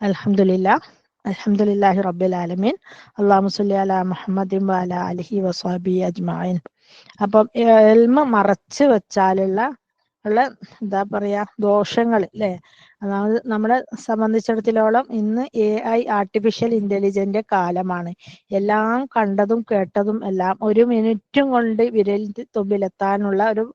അൽഹംദുലില്ലാ അൽഹംദുലില്ലാഹി റബ്ബിൽ ആലമീൻ അള്ളാഹു സല്ലി അലാ മുഹമ്മദിൻ വഅല അലിഹി വസ്വഹബി അജ്മഈൻ അപ്പം എൽമ മറച്ചു വെച്ചാലുള്ള ഉള്ള എന്താ പറയാ ദോഷങ്ങൾ അല്ലെ അതായത് നമ്മളെ സംബന്ധിച്ചിടത്തോളം ഇന്ന് എ ഐ ആർട്ടിഫിഷ്യൽ ഇന്റലിജന്റ് കാലമാണ്. എല്ലാം കണ്ടതും കേട്ടതും എല്ലാം ഒരു മിനിറ്റും കൊണ്ട് വിരൽ തുമ്പിലെത്താനുള്ള ഒരു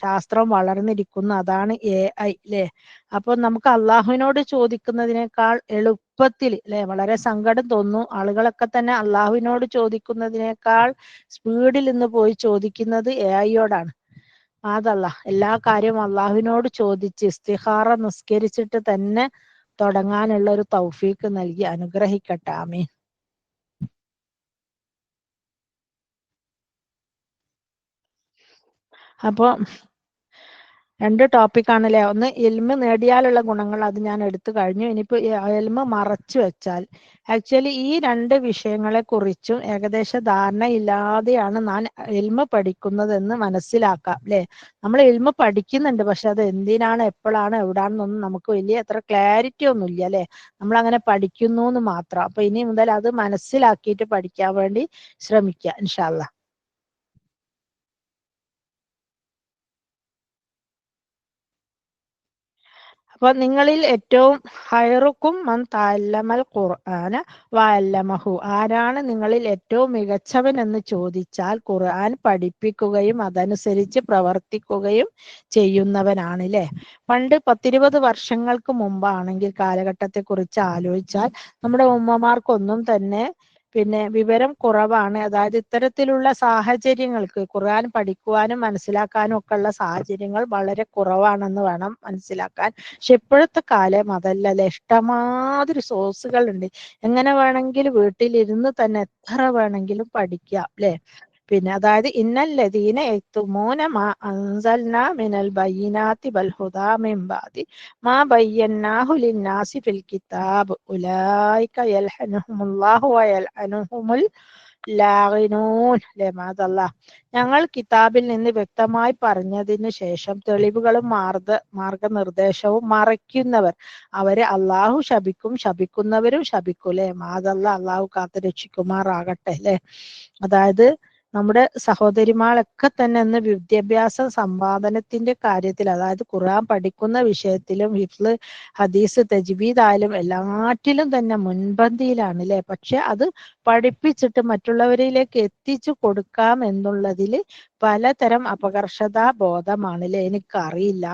ശാസ്ത്രം വളർന്നിരിക്കുന്നു. അതാണ് എ ഐ അല്ലെ അപ്പൊ നമുക്ക് അള്ളാഹുവിനോട് ചോദിക്കുന്നതിനേക്കാൾ എളുപ്പത്തിൽ അല്ലെ വളരെ സങ്കടം തോന്നുന്നു ആളുകളൊക്കെ തന്നെ അള്ളാഹുവിനോട് ചോദിക്കുന്നതിനേക്കാൾ സ്പീഡിൽ നിന്ന് പോയി ചോദിക്കുന്നത് എ ഐയോടാണ് അതല്ല എല്ലാ കാര്യവും അള്ളാഹുവിനോട് ചോദിച്ച് ഇസ്തിഹാറ നിസ്കരിച്ചിട്ട് തന്നെ തുടങ്ങാനുള്ള ഒരു തൗഫീക്ക് നൽകി അനുഗ്രഹിക്കട്ടെ. ആമീൻ. അപ്പൊ രണ്ട് ടോപ്പിക് ആണല്ലേ? ഒന്ന് എൽമ നേടിയാലുള്ള ഗുണങ്ങൾ അത് ഞാൻ എടുത്തു കഴിഞ്ഞു. ഇനിയിപ്പോ എൽമ മറച്ചു വെച്ചാൽ ആക്ച്വലി ഈ രണ്ട് വിഷയങ്ങളെ കുറിച്ചും ഏകദേശ ധാരണ ഇല്ലാതെയാണ് ഞാൻ എൽമ പഠിക്കുന്നതെന്ന് മനസ്സിലാക്കാം അല്ലെ? നമ്മൾ എൽമ പഠിക്കുന്നുണ്ട് പക്ഷെ അത് എന്തിനാണ് എപ്പോഴാണ് എവിടാണെന്നൊന്നും നമുക്ക് വലിയ അത്ര ക്ലാരിറ്റി ഒന്നും ഇല്ല അല്ലെ? നമ്മൾ അങ്ങനെ പഠിക്കുന്നു എന്ന് മാത്രം. അപ്പൊ ഇനി മുതൽ അത് മനസ്സിലാക്കിയിട്ട് പഠിക്കാൻ വേണ്ടി ശ്രമിക്കുക ഇൻഷാല്ല അപ്പൊ നിങ്ങളിൽ ഏറ്റവും ഹൈറുക്കും മൻ താല്ലമൽ ഖുർആന വഅല്ലമഹു ആരാണ് നിങ്ങളിൽ ഏറ്റവും മികച്ചവൻ എന്ന് ചോദിച്ചാൽ ഖുർആൻ പഠിപ്പിക്കുകയും അതനുസരിച്ച് പ്രവർത്തിക്കുകയും ചെയ്യുന്നവനാണ് ല്ലേ പണ്ട് പത്തിരുപത് വർഷങ്ങൾക്ക് മുമ്പാണെങ്കിൽ കാലഘട്ടത്തെ കുറിച്ച് ആലോചിച്ചാൽ നമ്മുടെ ഉമ്മമാർക്കൊന്നും തന്നെ പിന്നെ വിവരം കുറവാണ്. അതായത് ഇത്തരത്തിലുള്ള സാഹചര്യങ്ങൾക്ക് ഖുർആൻ പഠിക്കുവാനും മനസ്സിലാക്കാനും ഒക്കെ ഉള്ള സാഹചര്യങ്ങൾ വളരെ കുറവാണെന്ന് വേണം മനസ്സിലാക്കാൻ. പക്ഷെ ഇപ്പോഴത്തെ കാലം അതല്ലല്ലേ? ഇഷ്ടമാതിരി സോഴ്സുകൾ ഉണ്ട് എങ്ങനെ വേണമെങ്കിലും വീട്ടിലിരുന്ന് തന്നെ എത്ര വേണമെങ്കിലും പഠിക്കാം അല്ലെ? പിന്നെ അതായത് ഇന്നല്ലദീന യക്തുമൂന മാ അൻസൽന മിനൽ ബയ്യിനാതി ബൽ ഹുദാ മിൻ ബാദി മാ ബയ്യന്നാഹു ലിന്നാസി ഫിൽ കിതാബ് ഉലൈക യൽഹനുഹുമുല്ലാഹു വയൽഅനുഹുമുൽ ലാഗിനൂൻ അല്ലേ മാതല്ല ഞങ്ങൾ കിതാബിൽ നിന്ന് വ്യക്തമായി പറഞ്ഞതിന് ശേഷം തെളിവുകളും മാർഗ മാർഗനിർദ്ദേശവും മറയ്ക്കുന്നവർ അവരെ അള്ളാഹു ശപിക്കും ശപിക്കുന്നവരും ശപിക്കൂലേ മാതല്ല അള്ളാഹു കാത്തു രക്ഷിക്കുമാറാകട്ടെ അല്ലെ അതായത് നമ്മുടെ സഹോദരിമാരൊക്കെ തന്നെ ഇന്ന് വിദ്യാഭ്യാസ സമ്പാദനത്തിന്റെ കാര്യത്തിൽ അതായത് ഖുർആൻ പഠിക്കുന്ന വിഷയത്തിലും ഹിഫ്ല് ഹദീസ് തജ്വീദ് ആയാലും എല്ലാറ്റിലും തന്നെ മുൻപന്തിയിലാണ് അല്ലെ പക്ഷെ അത് പഠിപ്പിച്ചിട്ട് മറ്റുള്ളവരിലേക്ക് എത്തിച്ചു കൊടുക്കാം എന്നുള്ളതിൽ പലതരം അപകർഷതാ ബോധമാണ് അല്ലെ എനിക്കറിയില്ല.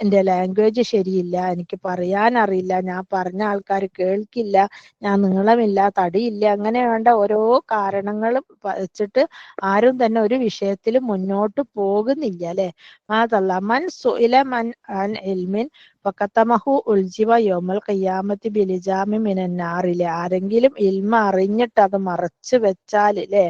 എന്റെ ലാംഗ്വേജ് ശരിയില്ല. എനിക്ക് പറയാൻ അറിയില്ല. ഞാൻ പറഞ്ഞ ആൾക്കാർ കേൾക്കില്ല. ഞാൻ നീളമില്ല തടിയില്ല അങ്ങനെ വേണ്ട ഓരോ കാരണങ്ങളും വെച്ചിട്ട് ആരും തന്നെ ഒരു വിഷയത്തിൽ മുന്നോട്ട് പോകുന്നില്ല അല്ലെ? അതല്ല മൻ സുഇല മൻ അൻ ഇൽമിൻ ഫക്കത്തമഹു ഉൽജിവ യോമൽ കയ്യാമത്തി ബിലിജാമി മിനന്നാറിലെ. ആരെങ്കിലും ഇൽമ അറിഞ്ഞിട്ട് അത് മറച്ചു വെച്ചാൽ ല്ലേ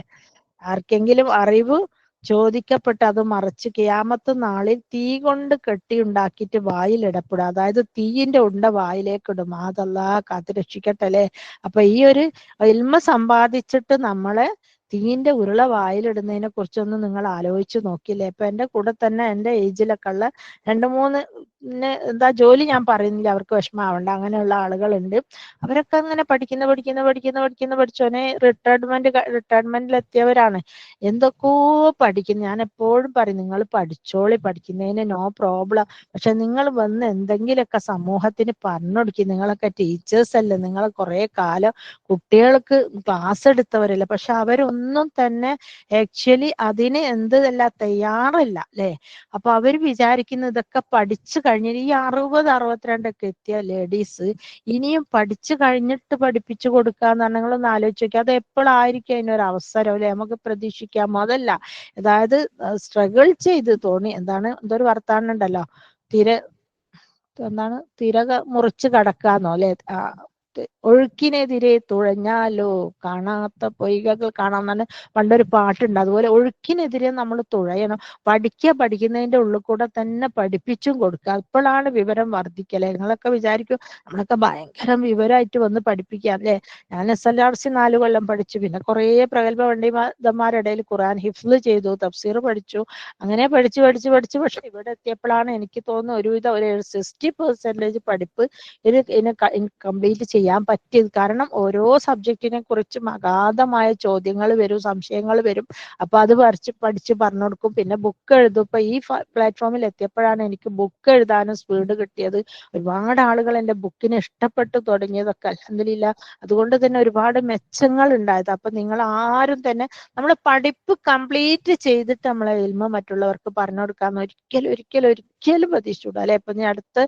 ആർക്കെങ്കിലും അറിവ് ചോദിക്കപ്പെട്ട് അത് മറച്ച് കിയാമത്ത് നാളിൽ തീ കൊണ്ട് കെട്ടി ഉണ്ടാക്കിയിട്ട് വായിൽ ഇടപെടുക അതായത് തീയിന്റെ ഉണ്ട വായിലേക്ക് ഇടും അതല്ലാ കാത്തുരക്ഷിക്കട്ടെ രക്ഷിക്കട്ടെ അല്ലേ? അപ്പൊ ഈ ഒരു ഇൽമ സമ്പാദിച്ചിട്ട് നമ്മളെ തീയിന്റെ ഉരുള വായിലിടുന്നതിനെ കുറിച്ചൊന്നും നിങ്ങൾ ആലോചിച്ച് നോക്കില്ലേ ഇപ്പൊ എന്റെ കൂടെ തന്നെ എന്റെ ഏജിലൊക്കെ ഉള്ള രണ്ട് മൂന്ന് എന്താ ജോലി ഞാൻ പറയുന്നില്ല അവർക്ക് വിഷമാവണ്ട അങ്ങനെയുള്ള ആളുകളുണ്ട്. അവരൊക്കെ അങ്ങനെ പഠിക്കുന്ന പഠിക്കുന്ന പഠിക്കുന്ന പഠിക്കുന്ന പഠിച്ചോനെ റിട്ടയർമെന്റ് റിട്ടയർമെന്റിൽ എത്തിയവരാണ്. എന്തൊക്കെയോ പഠിക്കുന്നു. ഞാൻ എപ്പോഴും പറയും നിങ്ങൾ പഠിച്ചോളി പഠിക്കുന്നതിന് നോ പ്രോബ്ലം പക്ഷെ നിങ്ങൾ വന്ന് എന്തെങ്കിലുമൊക്കെ സമൂഹത്തിന് പറഞ്ഞു കൊടുക്കും. നിങ്ങളൊക്കെ ടീച്ചേഴ്സ് അല്ലേ. നിങ്ങൾ കുറെ കാലം കുട്ടികൾക്ക് ക്ലാസ് എടുത്തവരല്ലേ. പക്ഷെ അവരൊന്നും തന്നെ ആക്ച്വലി അതിന് എന്തല്ല തയ്യാറല്ല അല്ലേ? അപ്പൊ അവർ വിചാരിക്കുന്ന ഇതൊക്കെ പഠിച്ചു കഴിഞ്ഞ ഈ അറുപത് അറുപത്തിരണ്ടൊക്കെ എത്തിയ ലേഡീസ് ഇനിയും പഠിച്ചു കഴിഞ്ഞിട്ട് പഠിപ്പിച്ചു കൊടുക്കാന്ന് നിങ്ങളൊന്ന് ആലോചിച്ച് നോക്കി അത് എപ്പോഴായിരിക്കും അതിനൊരു അവസരം അല്ലെ? നമുക്ക് പ്രതീക്ഷിക്കാം അതല്ല. അതായത് സ്ട്രഗിൾ ചെയ്ത് തോന്നി. എന്താണ്? എന്തൊരു വർത്താനം ഉണ്ടല്ലോ? തിര എന്താണ്? തിര മുറിച്ച് കടക്കാന്നോ അല്ലെ? ഒഴുക്കിനെതിരെ തുഴഞ്ഞാലോ കാണാത്ത പൊയ്കകൾ തന്നെ പണ്ടൊരു പാട്ടുണ്ട്. അതുപോലെ ഒഴുക്കിനെതിരെ നമ്മൾ തുഴയണം. പഠിക്കുക പഠിക്കുന്നതിന്റെ ഉള്ളിൽ കൂടെ തന്നെ പഠിപ്പിച്ചും കൊടുക്കുക. അപ്പോഴാണ് വിവരം വർദ്ധിക്കൽ. നിങ്ങളൊക്കെ വിചാരിക്കും നമ്മളൊക്കെ ഭയങ്കരം വിവരമായിട്ട് വന്ന് പഠിപ്പിക്കുക അല്ലെ? ഞാൻ എസ് എൽ ആർ സി നാല് കൊല്ലം പഠിച്ചു. പിന്നെ കുറേ പ്രഗത്ഭ പണ്ഡിതന്മാരുടെ ഇടയിൽ ഖുറാൻ ഹിഫ്ല് ചെയ്തു തഫ്സീർ പഠിച്ചു. അങ്ങനെ പഠിച്ചു പഠിച്ചു പഠിച്ചു പക്ഷെ ഇവിടെ എത്തിയപ്പോഴാണ് എനിക്ക് തോന്നുന്നത് ഒരുവിധം ഒരു സിക്സ്റ്റി പെർസെന്റേജ് പഠിപ്പ് ഇത് കംപ്ലീറ്റ് ചെയ്യാൻ പറ്റിയത്. കാരണം ഓരോ സബ്ജക്റ്റിനെ കുറിച്ചും അഗാധമായ ചോദ്യങ്ങൾ വരും സംശയങ്ങൾ വരും. അപ്പൊ അത് പറിച്ച് പഠിച്ച് പറഞ്ഞു കൊടുക്കും. പിന്നെ ബുക്ക് എഴുതും. ഇപ്പൊ ഈ പ്ലാറ്റ്ഫോമിൽ എത്തിയപ്പോഴാണ് എനിക്ക് ബുക്ക് എഴുതാനും സ്പീഡ് കിട്ടിയത്. ഒരുപാട് ആളുകൾ എന്റെ ബുക്കിനെ ഇഷ്ടപ്പെട്ട് തുടങ്ങിയതൊക്കെ. അലഹമില്ല അതുകൊണ്ട് തന്നെ ഒരുപാട് മെച്ചങ്ങൾ ഉണ്ടായത്. അപ്പൊ നിങ്ങൾ ആരും തന്നെ നമ്മൾ പഠിപ്പ് കംപ്ലീറ്റ് ചെയ്തിട്ട് നമ്മളെ ഇൽമ മറ്റുള്ളവർക്ക് പറഞ്ഞു കൊടുക്കാന്ന് ഒരിക്കലും ഒരിക്കലും ഒരിക്കലും പ്രതീക്ഷിച്ചു അല്ലെ? ഇപ്പൊ ഞാൻ അടുത്ത്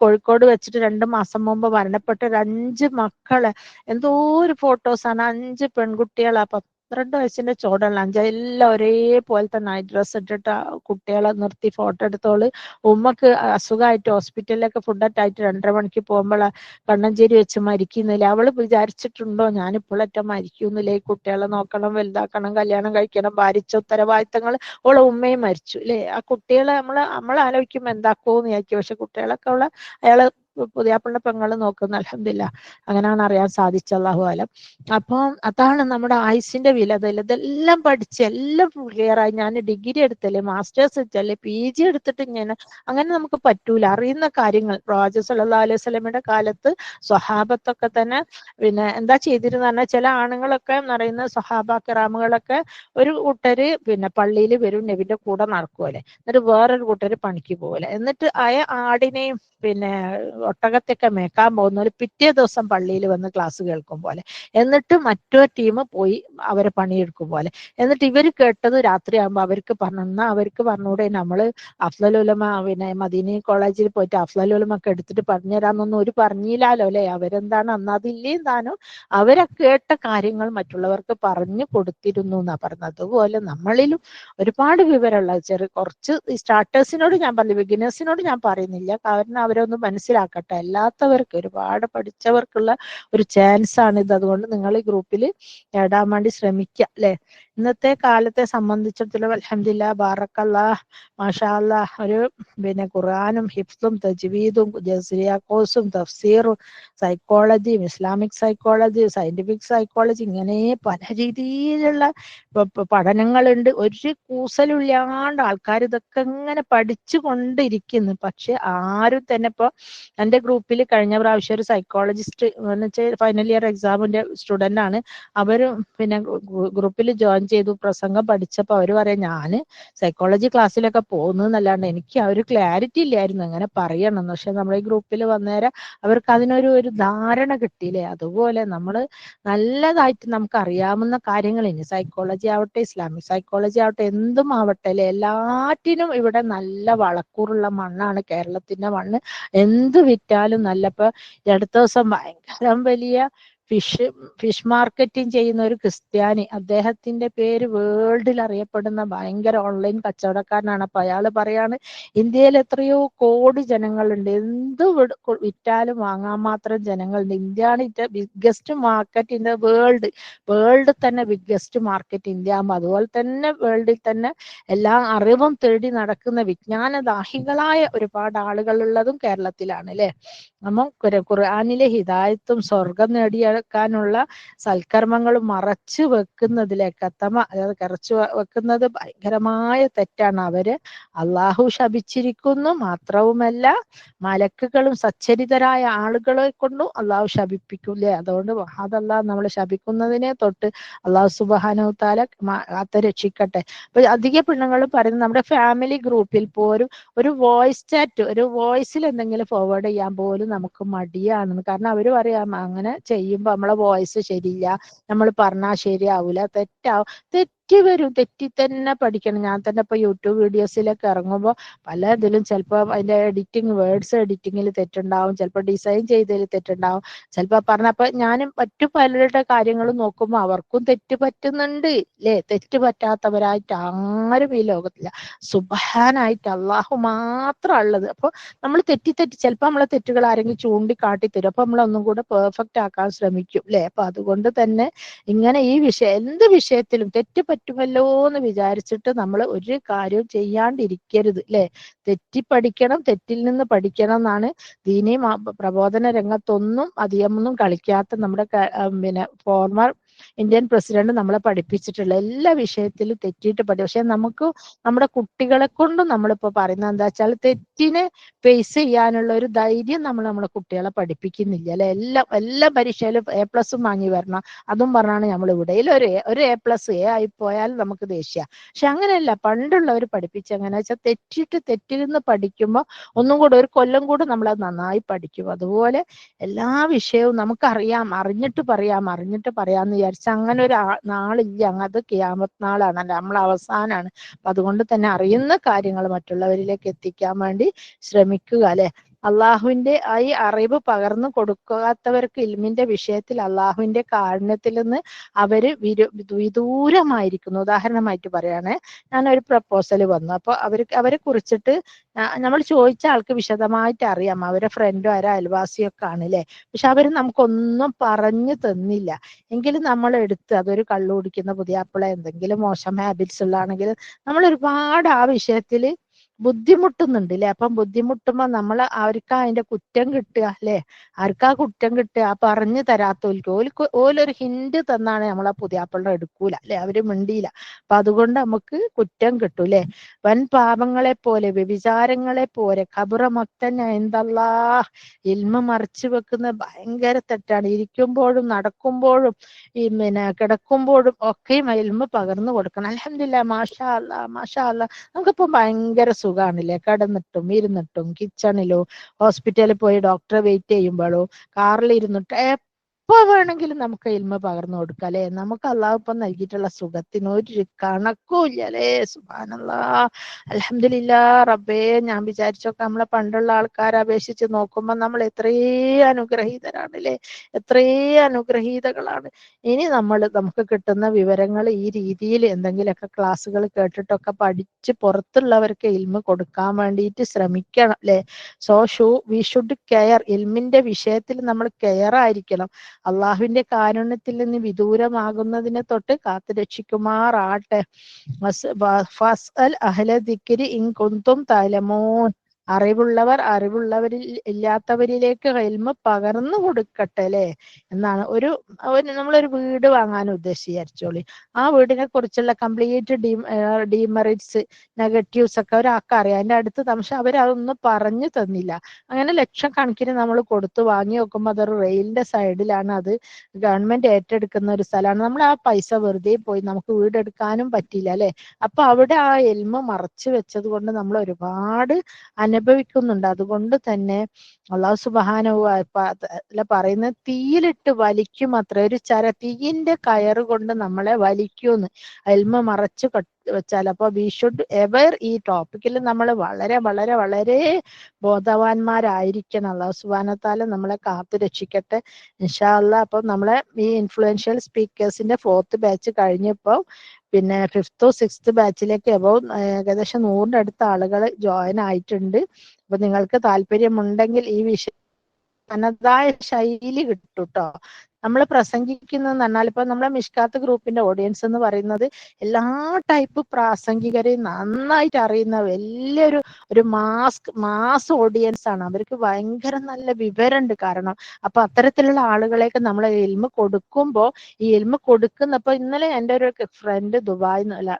കോഴിക്കോട് വെച്ചിട്ട് രണ്ട് മാസം മുമ്പ് മരണപ്പെട്ട ഒരു അഞ്ച് മക്കൾ. എന്തോ ഒരു ഫോട്ടോസാണ് അഞ്ച് പെൺകുട്ടികളാ. പന്ത്രണ്ട് വയസ്സിന്റെ ചോടുള്ള അഞ്ച് എല്ലാം ഒരേപോലത്തെ നൈറ്റ് ഡ്രസ് ഇട്ടിട്ട് കുട്ടികളെ നിർത്തി ഫോട്ടോ എടുത്തോൾ. ഉമ്മക്ക് അസുഖമായിട്ട് ഹോസ്പിറ്റലിലൊക്കെ ഫുഡ് ആയിട്ട് രണ്ടര മണിക്ക് പോകുമ്പോൾ കണ്ണഞ്ചേരി വെച്ച് മരിക്കുന്നില്ല. അവൾ വിചാരിച്ചിട്ടുണ്ടോ? ഞാനിപ്പോഴൊറ്റ മരിക്കുന്നില്ല. ഈ കുട്ടികളെ നോക്കണം വലുതാക്കണം കല്യാണം കഴിക്കണം ഭാരിച്ച ഉത്തരവാദിത്തങ്ങൾ ഓളെ ഉമ്മയും മരിച്ചു. അല്ലേ ആ കുട്ടികളെ നമ്മൾ നമ്മൾ ആലോചിക്കുമ്പോൾ എന്താക്കോന്ന് വിചാരിക്കും. പക്ഷെ കുട്ടികളൊക്കെ അവളെ അയാൾ പുതിയാപ്പിളിന്റെ പെങ്ങൾ നോക്കുന്ന. അലഹമില്ല അങ്ങനെയാണ് അറിയാൻ സാധിച്ച അള്ളാഹു ആലം അപ്പം അതാണ് നമ്മുടെ ആയുസിന്റെ വില. ഇതെല്ലാം പഠിച്ച് എല്ലാം ക്ലിയറായി ആയി. ഞാൻ ഡിഗ്രി എടുത്തല്ലേ മാസ്റ്റേഴ്സ് എടുത്തല്ലേ പി ജി എടുത്തിട്ട് ഞാൻ അങ്ങനെ നമുക്ക് പറ്റൂല. അറിയുന്ന കാര്യങ്ങൾ. പ്രവാചക സല്ലാ അലൈഹി വസല്ലമയുടെ കാലത്ത് സ്വഹാബത്തൊക്കെ തന്നെ പിന്നെ എന്താ ചെയ്തിരുന്ന പറഞ്ഞാൽ ചില ആണുങ്ങളൊക്കെ എന്ന് പറയുന്ന സ്വഹാബ കിറാമുകളൊക്കെ ഒരു കൂട്ടര് പിന്നെ പള്ളിയിൽ വരും നബിന്റെ കൂടെ നടക്കുമല്ലേ എന്നിട്ട് വേറൊരു കൂട്ടര് പണിക്ക് പോകലെ എന്നിട്ട് അയ ആടിനെയും പിന്നെ ഒട്ടകത്തൊക്കെ മേക്കാൻ പോകുന്നവർ പിറ്റേ ദിവസം പള്ളിയിൽ വന്ന് ക്ലാസ് കേൾക്കും പോലെ. എന്നിട്ട് മറ്റൊരു ടീം പോയി അവരെ പണിയെടുക്കും പോലെ. എന്നിട്ട് ഇവർ കേട്ടത് രാത്രിയാകുമ്പോൾ അവർക്ക് പറഞ്ഞാൽ അവർക്ക് പറഞ്ഞൂടെ നമ്മൾ അഫ്ലലുലമ പിന്നെ മദീനി കോളേജിൽ പോയിട്ട് അഫ്ലലുലമ ഒക്കെ എടുത്തിട്ട് പറഞ്ഞുതരാന്നൊന്നും ഒരു പറഞ്ഞില്ലാലോ അല്ലെ? അവരെന്താണ് അന്ന് അതില്ലേം താനും? അവരെ കേട്ട കാര്യങ്ങൾ മറ്റുള്ളവർക്ക് പറഞ്ഞു കൊടുത്തിരുന്നു എന്നാ പറഞ്ഞത്. അതുപോലെ നമ്മളിലും ഒരുപാട് വിവരമുള്ള ചെറിയ കുറച്ച് സ്റ്റാർട്ടേഴ്സിനോട് ഞാൻ പറഞ്ഞു ബിഗിനേഴ്സിനോട് ഞാൻ പറയുന്നില്ല. കാരണം അവരൊന്നും അവരൊന്ന് മനസ്സിലാക്കട്ടെ അല്ലാത്തവർക്ക് ഒരുപാട് പഠിച്ചവർക്കുള്ള ഒരു ചാൻസ് ആണ് ഇത്. അതുകൊണ്ട് നിങ്ങൾ ഈ ഗ്രൂപ്പിൽ ഇടാൻ വേണ്ടി ശ്രമിക്കുക അല്ലെ? ഇന്നത്തെ കാലത്തെ സംബന്ധിച്ചിടത്തോളം അലഹമില്ല ബാറക്കല്ല മാഷാല്ല ഒരു പിന്നെ ഖുർആാനും ഹിഫ്സും തജ്വീദും ജസിയ കോഴ്സും തഫ്സീറും സൈക്കോളജിയും ഇസ്ലാമിക് സൈക്കോളജി സയന്റിഫിക് സൈക്കോളജി ഇങ്ങനെ പല രീതിയിലുള്ള പഠനങ്ങളുണ്ട്. ഒരു കൂസലില്ലാണ്ട് ആൾക്കാർ ഇതൊക്കെ ഇങ്ങനെ പഠിച്ചു കൊണ്ടിരിക്കുന്നു പക്ഷെ ആരും തന്നെ ഇപ്പൊ എന്റെ ഗ്രൂപ്പിൽ കഴിഞ്ഞ പ്രാവശ്യം ഒരു സൈക്കോളജിസ്റ്റ് എന്ന് വെച്ചാൽ ഫൈനൽ ഇയർ എക്സാമിന്റെ സ്റ്റുഡന്റ് ആണ് അവർ പിന്നെ ഗ്രൂപ്പിൽ ജോയിൻ ചെയ്തു പ്രസംഗം പഠിച്ചപ്പോൾ അവർ പറയാം ഞാൻ സൈക്കോളജി ക്ലാസ്സിലൊക്കെ പോകുന്നതെന്നല്ലാണ്ട് എനിക്ക് ആ ഒരു ക്ലാരിറ്റി ഇല്ലായിരുന്നു അങ്ങനെ പറയണം. പക്ഷെ നമ്മുടെ ഈ ഗ്രൂപ്പിൽ വന്നേരം അവർക്ക് അതിനൊരു ഒരു ധാരണ കിട്ടിയില്ലേ? അതുപോലെ നമ്മൾ നല്ലതായിട്ട് നമുക്ക് അറിയാവുന്ന കാര്യങ്ങൾ ഇനി സൈക്കോളജി ആവട്ടെ ഇസ്ലാമിക് സൈക്കോളജി ആവട്ടെ എന്തും ആവട്ടെ അല്ലെ? എല്ലാറ്റിനും ഇവിടെ നല്ല വളക്കൂറുള്ള മണ്ണാണ് കേരളത്തിന്റെ മണ്ണ്. എന്ത് വിറ്റാലും നല്ല. ഇപ്പൊ അടുത്ത ദിവസം ഭയങ്കര വലിയ ഫിഷ് ഫിഷ് മാർക്കറ്റിംഗ് ചെയ്യുന്ന ഒരു ക്രിസ്ത്യാനി. അദ്ദേഹത്തിന്റെ പേര് വേൾഡിൽ അറിയപ്പെടുന്ന ഭയങ്കര ഓൺലൈൻ കച്ചവടക്കാരനാണ്. അപ്പൊ അയാൾ പറയാണ് ഇന്ത്യയിൽ എത്രയോ കോടി ജനങ്ങളുണ്ട്. എന്ത് വിറ്റാലും വാങ്ങാൻ മാത്രം ജനങ്ങളുണ്ട്. ഇന്ത്യയാണ് ഇതിന്റെ biggest market in the world. World തന്നെ ബിഗ്ഗസ്റ്റ് മാർക്കറ്റ് ഇന്ത്യ. ആകുമ്പോൾ അതുപോലെ തന്നെ വേൾഡിൽ തന്നെ എല്ലാ അറിവും തേടി നടക്കുന്ന വിജ്ഞാനദാഹികളായ ഒരുപാട് ആളുകളുള്ളതും കേരളത്തിലാണ് അല്ലെ? നമ്മ ഖുർആാനിലെ ഹിദായത്തും സ്വർഗം നേടിയെടുക്കാനുള്ള സൽക്കർമ്മങ്ങൾ മറച്ചു വെക്കുന്നതിലേക്ക് അത്തമ അതായത് കറച്ചു വെക്കുന്നത് ഭയങ്കരമായ തെറ്റാണ്. അവർ അള്ളാഹു ശപിച്ചിരിക്കുന്നു മാത്രവുമല്ല മലക്കുകളും സച്ചരിതരായ ആളുകളെ കൊണ്ടും അള്ളാഹു ശപിപ്പിക്കൂലേ അതുകൊണ്ട് അതല്ല നമ്മൾ ശപിക്കുന്നതിനെ തൊട്ട് അള്ളാഹു സുബാനവുത്താല കാത്തരക്ഷിക്കട്ടെ. അപ്പൊ അധിക പെണ്ണുങ്ങൾ പറയുന്നത് നമ്മുടെ ഫാമിലി ഗ്രൂപ്പിൽ പോലും ഒരു വോയിസ് ചാറ്റ് ഒരു വോയിസിൽ എന്തെങ്കിലും ഫോർവേഡ് ചെയ്യാൻ പോലും നമുക്ക് മടിയാണെന്ന് കാരണം അവർ പറയാം അങ്ങനെ ചെയ്യുമ്പോ നമ്മളെ വോയിസ് ശരിയില്ല. നമ്മൾ പറഞ്ഞാൽ ശരിയാവൂല. തെറ്റാവും തെറ്റി വരും. തെറ്റി തന്നെ പഠിക്കണം. ഞാൻ തന്നെ ഇപ്പൊ യൂട്യൂബ് വീഡിയോസിലൊക്കെ ഇറങ്ങുമ്പോൾ പല ഇതിലും ചിലപ്പോൾ അതിന്റെ എഡിറ്റിംഗ് വേർഡ്സ് എഡിറ്റിങ്ങിൽ തെറ്റുണ്ടാവും. ചിലപ്പോൾ ഡിസൈൻ ചെയ്തതിൽ തെറ്റുണ്ടാവും. ചിലപ്പോൾ പറഞ്ഞപ്പോ ഞാനും മറ്റു പലരുടെ കാര്യങ്ങൾ നോക്കുമ്പോൾ അവർക്കും തെറ്റ് പറ്റുന്നുണ്ട് അല്ലേ തെറ്റ് പറ്റാത്തവരായിട്ട് ആരും ഈ ലോകത്തില്ല. സുബാനായിട്ട് അള്ളാഹു മാത്രം ഉള്ളത്. അപ്പൊ നമ്മൾ തെറ്റി തെറ്റി ചിലപ്പോൾ നമ്മളെ തെറ്റുകൾ ആരെങ്കിലും ചൂണ്ടിക്കാട്ടി തരും അപ്പൊ നമ്മൾ ഒന്നും കൂടെ പെർഫെക്റ്റ് ആക്കാൻ ശ്രമിക്കും അല്ലെ അപ്പൊ അതുകൊണ്ട് തന്നെ ഇങ്ങനെ ഈ വിഷയം എന്ത് വിഷയത്തിലും തെറ്റ് പറ്റുമല്ലോ എന്ന് വിചാരിച്ചിട്ട് നമ്മൾ ഒരു കാര്യവും ചെയ്യാണ്ടിരിക്കരുത് അല്ലെ തെറ്റി പഠിക്കണം തെറ്റിൽ നിന്ന് പഠിക്കണം എന്നാണ് ദീനി പ്രബോധന രംഗത്തൊന്നും അധികമൊന്നും കളിക്കാത്ത നമ്മുടെ പിന്നെ ഫോർമർ ഇന്ത്യൻ പ്രസിഡന്റ് നമ്മളെ പഠിപ്പിച്ചിട്ടുള്ള എല്ലാ വിഷയത്തിലും തെറ്റിയിട്ട് പഠി പക്ഷെ നമുക്ക് നമ്മുടെ കുട്ടികളെ കൊണ്ടും നമ്മളിപ്പോ പറയുന്നത് എന്താ വെച്ചാൽ തെറ്റിനെ ഫേസ് ചെയ്യാനുള്ള ഒരു ധൈര്യം നമ്മൾ നമ്മുടെ കുട്ടികളെ പഠിപ്പിക്കുന്നില്ല അല്ലെ? എല്ലാ എല്ലാ പരീക്ഷയിലും എ പ്ലസും വാങ്ങി വരണം. അതും പറഞ്ഞാണ് നമ്മൾ ഇവിടെ ഒരു ഒരു എ പ്ലസ് എ ആയി പോയാൽ നമുക്ക് ദേഷ്യ. പക്ഷെ അങ്ങനെയല്ല. പണ്ടുള്ളവർ പഠിപ്പിച്ച എങ്ങനെ വെച്ചാൽ തെറ്റിട്ട് തെറ്റിൽ നിന്ന് പഠിക്കുമ്പോൾ ഒന്നും കൂടെ ഒരു കൊല്ലം കൂടെ നമ്മൾ അത് നന്നായി പഠിക്കും. അതുപോലെ എല്ലാ വിഷയവും നമുക്ക് അറിയാം അറിഞ്ഞിട്ട് പറയാം അറിഞ്ഞിട്ട് പറയാന്ന് വിചാരിച്ച അങ്ങനെ ഒരു നാളില്ല. അങ്ങ് കിയാമത്ത് നാളാണ് അല്ല നമ്മൾ അവസാനാണ്. അപ്പൊ അതുകൊണ്ട് തന്നെ അറിയുന്ന കാര്യങ്ങൾ മറ്റുള്ളവരിലേക്ക് എത്തിക്കാൻ വേണ്ടി ശ്രമിക്കുക അല്ലെ? അള്ളാഹുവിന്റെ ഈ അറിവ് പകർന്നു കൊടുക്കാത്തവർക്ക് ഇൽമിന്റെ വിഷയത്തിൽ അള്ളാഹുവിന്റെ കാരുണ്യത്തിൽ നിന്ന് അവർ വിരു വിദൂരമായിരിക്കുന്നു. ഉദാഹരണമായിട്ട് പറയാണ് ഞാൻ ഒരു പ്രപ്പോസൽ വന്നു. അപ്പൊ അവർക്ക് അവരെ കുറിച്ചിട്ട് നമ്മൾ ചോദിച്ച ആൾക്ക് വിശദമായിട്ട് അറിയാം. അവരെ ഫ്രണ്ടോ ആരോ അയൽവാസിയൊക്കെ ആണ് അല്ലെ പക്ഷെ അവർ നമുക്കൊന്നും പറഞ്ഞു തന്നില്ല. എങ്കിലും നമ്മൾ എടുത്ത് അതൊരു കള്ളു കുടിക്കുന്ന പുതിയ ആപ്പിള എന്തെങ്കിലും മോശം ഹാബിറ്റ്സ് ഉള്ളതാണെങ്കിൽ നമ്മൾ ഒരുപാട് ആ വിഷയത്തിൽ ബുദ്ധിമുട്ടുന്നുണ്ട് അല്ലെ അപ്പം ബുദ്ധിമുട്ടുമ്പോ നമ്മൾ അവർക്ക് അതിന്റെ കുറ്റം കിട്ടുക അല്ലെ? ആർക്കാ കുറ്റം കിട്ടുക ആ പറഞ്ഞു തരാത്തോൽക്ക് ഓൽക്ക് ഓലൊരു ഹിന്റ് തന്നാണ് നമ്മളെ പുതിയ ആപ്പിളിനെ എടുക്കൂല അല്ലെ? അവർ മിണ്ടിയില്ല. അപ്പൊ അതുകൊണ്ട് നമുക്ക് കുറ്റം കിട്ടും അല്ലെ? വൻ പാപങ്ങളെ പോലെ വ്യഭിചാരങ്ങളെ പോലെ ഖബറ മൊത്തൻ എന്തല്ലാ ഇൽമ മറച്ചു വെക്കുന്ന ഭയങ്കര തെറ്റാണ്. ഇരിക്കുമ്പോഴും നടക്കുമ്പോഴും ഈ പിന്നെ കിടക്കുമ്പോഴും ഒക്കെയും ഇൽമ പകർന്നു കൊടുക്കണം. അലഹമില്ല മാഷാ അല്ലാ മാഷാ അല്ലാ നമുക്കിപ്പോ ഭയങ്കര സുഖാണില്ലേ കിടന്നിട്ടും ഇരുന്നിട്ടും കിച്ചണിലോ ഹോസ്പിറ്റലിൽ പോയി ഡോക്ടറെ വെയിറ്റ് ചെയ്യുമ്പോഴോ കാറിൽ ഇരുന്നിട്ട് എപ്പോ വേണമെങ്കിലും നമുക്ക് ഇൽമ പകർന്നു കൊടുക്കാം അല്ലെ? നമുക്ക് അള്ളാഹു നൽകിയിട്ടുള്ള സുഖത്തിന് ഒരു കണക്കും ഇല്ല അല്ലേ? സുബാനല്ലാ അലഹമില്ല റബ്ബേ ഞാൻ വിചാരിച്ചൊക്കെ നമ്മളെ പണ്ടുള്ള ആൾക്കാരെ അപേക്ഷിച്ച് നോക്കുമ്പോൾ നമ്മൾ എത്രേ അനുഗ്രഹീതരാണ് അല്ലേ? എത്രേ അനുഗ്രഹീതകളാണ്. ഇനി നമ്മൾ നമുക്ക് കിട്ടുന്ന വിവരങ്ങൾ ഈ രീതിയിൽ എന്തെങ്കിലുമൊക്കെ ക്ലാസ്സുകൾ കേട്ടിട്ടൊക്കെ പഠിച്ച് പുറത്തുള്ളവർക്ക് ഇൽമ കൊടുക്കാൻ വേണ്ടിയിട്ട് ശ്രമിക്കണം അല്ലെ? So should we should care ഇൽമിന്റെ വിഷയത്തിൽ നമ്മൾ കെയർ ആയിരിക്കണം. അള്ളാഹുവിന്റെ കാരുണ്യത്തിൽ നിന്ന് വിദൂരമാകുന്നതിനെ തൊട്ട് കാത്തു രക്ഷിക്കുമാറാട്ടെ വസ്- ഫസ്അൽ അഹ്ല ദിക്രി ഇൻ കുന്തും തലമൂൻ. അറിവുള്ളവർ അറിവുള്ളവരിൽ ഇല്ലാത്തവരിലേക്ക് ഇൽമ പകർന്നു കൊടുക്കട്ടെ അല്ലേ? എന്നാണ് ഒരു നമ്മളൊരു വീട് വാങ്ങാൻ ഉദ്ദേശിച്ചോളി. ആ വീടിനെ കുറിച്ചുള്ള കംപ്ലീറ്റ് ഡി ഡിമെറിറ്റ്സ് നെഗറ്റീവ്സ് ഒക്കെ ഒരാൾക്ക് അറിയാം. അതിന്റെ അടുത്ത് പക്ഷെ അവരതൊന്നും പറഞ്ഞു തന്നില്ല. അങ്ങനെ ലക്ഷക്കണക്കിന് നമ്മൾ കൊടുത്തു. വാങ്ങി നോക്കുമ്പോൾ അതൊരു റെയിലിന്റെ സൈഡിലാണ് അത് ഗവൺമെന്റ് ഏറ്റെടുക്കുന്ന ഒരു സ്ഥലമാണ്. നമ്മൾ ആ പൈസ വെറുതെ പോയി നമുക്ക് വീടെടുക്കാനും പറ്റിയില്ല അല്ലെ? അപ്പൊ അവിടെ ആ എൽമ മറച്ചു വെച്ചത് കൊണ്ട് നമ്മൾ ഒരുപാട് അനുഭവിക്കുന്നുണ്ട്. അതുകൊണ്ട് തന്നെ അള്ളാഹു സുബാന പറയുന്ന തീയിലിട്ട് വലിക്കും അത്ര. ഒരു ചര തീയിന്റെ കയറ് കൊണ്ട് നമ്മളെ വലിക്കൂന്ന്. അൽമ മറച്ചു വെച്ചാൽ അപ്പൊ വി ഷുഡ് എവർ ഈ ടോപ്പിക്കിൽ നമ്മൾ വളരെ വളരെ വളരെ ബോധവാന്മാരായിരിക്കണം. അള്ളാഹു സുബാനത്താൽ നമ്മളെ കാത്തു രക്ഷിക്കട്ടെ. ഇൻഷാല്ല അപ്പൊ നമ്മളെ ഈ ഇൻഫ്ലുവൻഷ്യൽ സ്പീക്കേഴ്സിന്റെ ഫോർത്ത് ബാച്ച് കഴിഞ്ഞപ്പോ പിന്നെ ഫിഫ്ത്തോ സിക്സ്ത് ബാച്ചിലേക്ക് എബവ് ഏകദേശം നൂറിന്റെ അടുത്ത ആളുകൾ ജോയിൻ ആയിട്ടുണ്ട്. അപ്പൊ നിങ്ങൾക്ക് താല്പര്യമുണ്ടെങ്കിൽ ഈ വിഷയം തനതായ ശൈലി കിട്ടും കേട്ടോ നമ്മൾ പ്രസംഗിക്കുന്നതെന്ന് പറഞ്ഞാൽ ഇപ്പൊ നമ്മളെ മിഷ്കാത്ത് ഗ്രൂപ്പിന്റെ ഓഡിയൻസ് എന്ന് പറയുന്നത് എല്ലാ ടൈപ്പ് പ്രാസംഗികരെയും നന്നായിട്ട് അറിയുന്ന വലിയൊരു ഒരു മാസ്ക് മാസ് ഓഡിയൻസ് ആണ്. അവർക്ക് ഭയങ്കര നല്ല വിവരമുണ്ട് കാരണം അപ്പൊ അത്തരത്തിലുള്ള ആളുകളെയൊക്കെ നമ്മൾ എൽമ കൊടുക്കുമ്പോൾ ഈ എൽമ കൊടുക്കുന്നപ്പോ ഇന്നലെ എന്റെ ഒരു ഫ്രണ്ട് ദുബായിൽ അല്ല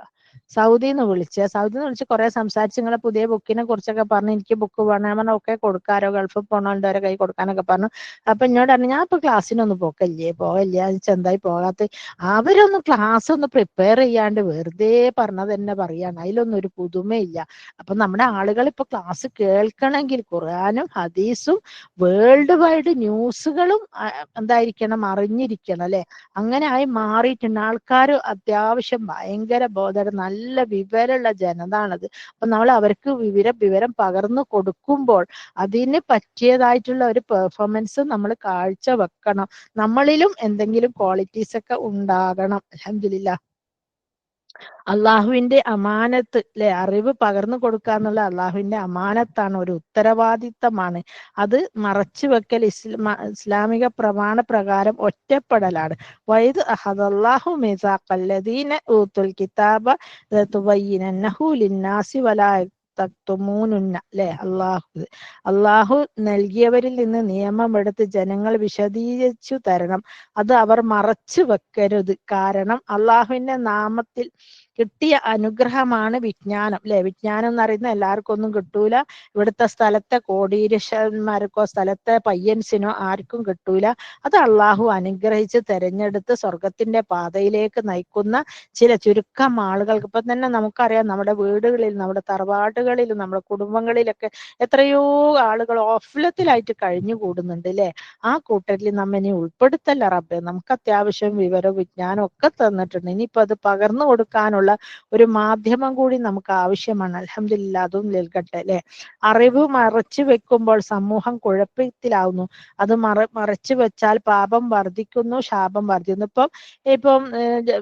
സൗദിയിൽ വിളിച്ച്. നിന്ന് വിളിച്ച് കുറെ സംസാരിച്ച് നിങ്ങളെ പുതിയ ബുക്കിനെ കുറിച്ചൊക്കെ പറഞ്ഞു എനിക്ക് ബുക്ക് വേണം പറഞ്ഞാൽ ഒക്കെ കൊടുക്കാരോ? ഗൾഫിൽ പോണോണ്ടോരെ കൈ കൊടുക്കാനൊക്കെ പറഞ്ഞു. അപ്പൊ എന്നോട് പറഞ്ഞു ഞാൻ ഇപ്പൊ ക്ലാസ്സിനൊന്നും പോക്കല്ലേ? പോകല്ല ചെന്തായി പോകാത്ത അവരൊന്നും ക്ലാസ് ഒന്ന് പ്രിപ്പയർ ചെയ്യാണ്ട് വെറുതെ പറഞ്ഞത് തന്നെ പറയാണ്. അതിലൊന്നും ഒരു പുതുമയില്ല. അപ്പൊ നമ്മുടെ ആളുകൾ ഇപ്പൊ ക്ലാസ് കേൾക്കണമെങ്കിൽ ഖുർആാനും ഹദീസും വേൾഡ് വൈഡ് ന്യൂസുകളും എന്തായിരിക്കണം? അറിഞ്ഞിരിക്കണം അല്ലെ? അങ്ങനെ ആയി മാറിയിട്ടുണ്ട്. ആൾക്കാർ അത്യാവശ്യം ഭയങ്കര ബോധം നല്ല വിവരമുള്ള ജനതാണത്. അപ്പൊ നമ്മൾ അവർക്ക് വിവരം വിവരം പകർന്നു കൊടുക്കുമ്പോൾ അതിന് പറ്റിയതായിട്ടുള്ള ഒരു പെർഫോമൻസ് നമ്മൾ കാഴ്ച വെക്കണം നമ്മളിലും എന്തെങ്കിലും ക്വാളിറ്റീസ് ഒക്കെ ഉണ്ടാകണം. അലഹമില്ല അള്ളാഹുവിന്റെ അമാനത്ത് അല്ലെ അറിവ് പകർന്നു കൊടുക്കുക എന്നുള്ള അള്ളാഹുവിന്റെ അമാനത്താണ് ഒരു ഉത്തരവാദിത്തമാണ്. അത് മറച്ചു വെക്കൽ ഇസ്ലാ ഇസ്ലാമിക പ്രമാണ പ്രകാരം ഒറ്റപ്പെടലാണ്. വൈദ് അഹദല്ലാഹു മിസാഖല്ലദീന ഊത്തുൽ കിതാബ ലതുബയ്യിനന്നഹു ലിന്നാസി വലാ തക്തുമൂനുന്ന അല്ലെ അള്ളാഹു. അള്ളാഹു നൽകിയവരിൽ നിന്ന് നിയമം എടുത്ത് ജനങ്ങൾ വിശദീകരിച്ചു തരണം. അത് അവർ മറച്ചു വെക്കരുത്. കാരണം അള്ളാഹുവിന്റെ നാമത്തിൽ കിട്ടിയ അനുഗ്രഹമാണ് വിജ്ഞാനം അല്ലെ? വിജ്ഞാനം എന്ന് പറയുന്ന എല്ലാവർക്കും ഒന്നും കിട്ടൂല. ഇവിടുത്തെ സ്ഥലത്തെ കോടീരശന്മാർക്കോ സ്ഥലത്തെ പയ്യൻസിനോ ആർക്കും കിട്ടൂല. അത് അള്ളാഹു അനുഗ്രഹിച്ച് തെരഞ്ഞെടുത്ത് സ്വർഗത്തിന്റെ പാതയിലേക്ക് നയിക്കുന്ന ചില ചുരുക്കം ആളുകൾക്ക്. ഇപ്പൊ തന്നെ നമുക്കറിയാം നമ്മുടെ വീടുകളിൽ നമ്മുടെ തറവാടുകളിൽ നമ്മുടെ കുടുംബങ്ങളിലൊക്കെ എത്രയോ ആളുകൾ ഓഫ്ലത്തിലായിട്ട് കഴിഞ്ഞു കൂടുന്നുണ്ട് അല്ലെ? ആ കൂട്ടത്തിൽ നമ്മനെ ഉൾപ്പെടുത്തല്ല റബ്ബെ. നമുക്ക് അത്യാവശ്യം വിവരവും വിജ്ഞാനം ഒക്കെ തന്നിട്ടുണ്ട്. ഇനിയിപ്പോ അത് പകർന്നു കൊടുക്കാനുള്ള ഒരു മാധ്യമം കൂടി നമുക്ക് ആവശ്യമാണ്. അലഹമില്ല അതും നൽകട്ടെ അല്ലെ? അറിവ് മറച്ചു വെക്കുമ്പോൾ സമൂഹം കുഴപ്പത്തിലാവുന്നു. അത് മറ മറച്ചു വെച്ചാൽ പാപം വർദ്ധിക്കുന്നു ശാപം വർദ്ധിക്കുന്നു. ഇപ്പം ഇപ്പം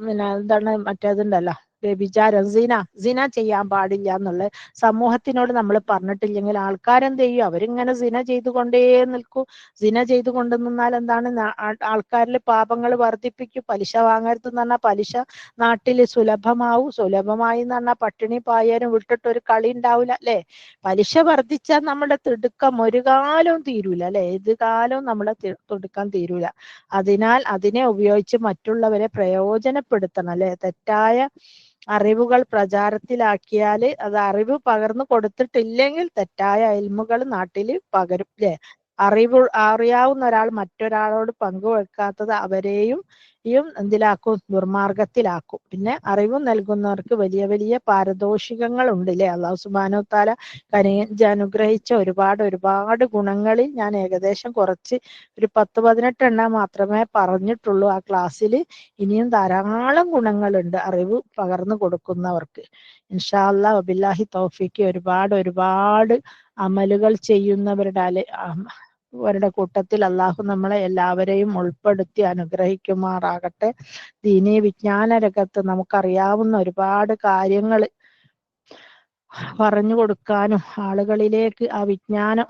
പിന്നെ എന്താണ് മറ്റേതുണ്ടല്ലോ? വ്യഭിചാരം സിന സിന ചെയ്യാൻ പാടില്ല എന്നുള്ള സമൂഹത്തിനോട് നമ്മൾ പറഞ്ഞിട്ടില്ലെങ്കിൽ ആൾക്കാരെന്ത് ചെയ്യും? അവരിങ്ങനെ സിന ചെയ്തുകൊണ്ടേ നിൽക്കൂ. സിന ചെയ്തു നിന്നാൽ എന്താണ്? ആൾക്കാരിൽ പാപങ്ങൾ വർദ്ധിപ്പിക്കും. പലിശ വാങ്ങരുത് എന്ന് പറഞ്ഞാൽ പലിശ നാട്ടിൽ സുലഭമാവും. സുലഭമായി എന്ന് പറഞ്ഞാൽ പട്ടിണി പായാനും വിട്ടിട്ട് ഒരു കളി ഉണ്ടാവില്ല അല്ലെ? പലിശ വർദ്ധിച്ചാൽ നമ്മുടെ തിടുക്കം ഒരു കാലവും തീരൂല അല്ലെ? ഏത് കാലവും തിടുക്കാൻ തിടുക്കം തീരൂല. അതിനാൽ അതിനെ ഉപയോഗിച്ച് മറ്റുള്ളവരെ പ്രയോജനപ്പെടുത്തണം അല്ലെ? തെറ്റായ അറിവുകൾ പ്രചാരത്തിലാക്കിയാൽ അത് അറിവ് പകർന്നു കൊടുത്തിട്ടില്ലെങ്കിൽ തെറ്റായ അയൽമുകൾ നാട്ടിൽ പകരും ല്ലേ? അറിവ് അറിയാവുന്ന ഒരാൾ മറ്റൊരാളോട് പങ്കുവെക്കാത്തത് അവരെയും എന്തിലാക്കും? ദുർമാർഗത്തിലാക്കും. പിന്നെ അറിവ് നൽകുന്നവർക്ക് വലിയ വലിയ പാരദോഷികങ്ങൾ ഉണ്ട് ല്ലേ അള്ളാഹു സുബാനോ താല കനിഞ്ഞ് അനുഗ്രഹിച്ച ഒരുപാട് ഒരുപാട് ഗുണങ്ങളിൽ ഞാൻ ഏകദേശം കുറച്ച് ഒരു പത്ത് പതിനെട്ട് എണ്ണം മാത്രമേ പറഞ്ഞിട്ടുള്ളൂ ആ ക്ലാസ്സിൽ. ഇനിയും ധാരാളം ഗുണങ്ങളുണ്ട് അറിവ് പകർന്നു കൊടുക്കുന്നവർക്ക്. ഇൻഷാ അബില്ലാഹി തൗഫീക്ക് ഒരുപാട് ഒരുപാട് അമലുകൾ ചെയ്യുന്നവരുടെ അല അവരുടെ കൂട്ടത്തിൽ അള്ളാഹു നമ്മളെ എല്ലാവരെയും ഉൾപ്പെടുത്തി അനുഗ്രഹിക്കുമാറാകട്ടെ. ദീനീ വിജ്ഞാന രംഗത്ത് നമുക്കറിയാവുന്ന ഒരുപാട് കാര്യങ്ങൾ പറഞ്ഞു കൊടുക്കാനും ആളുകളിലേക്ക് ആ വിജ്ഞാനം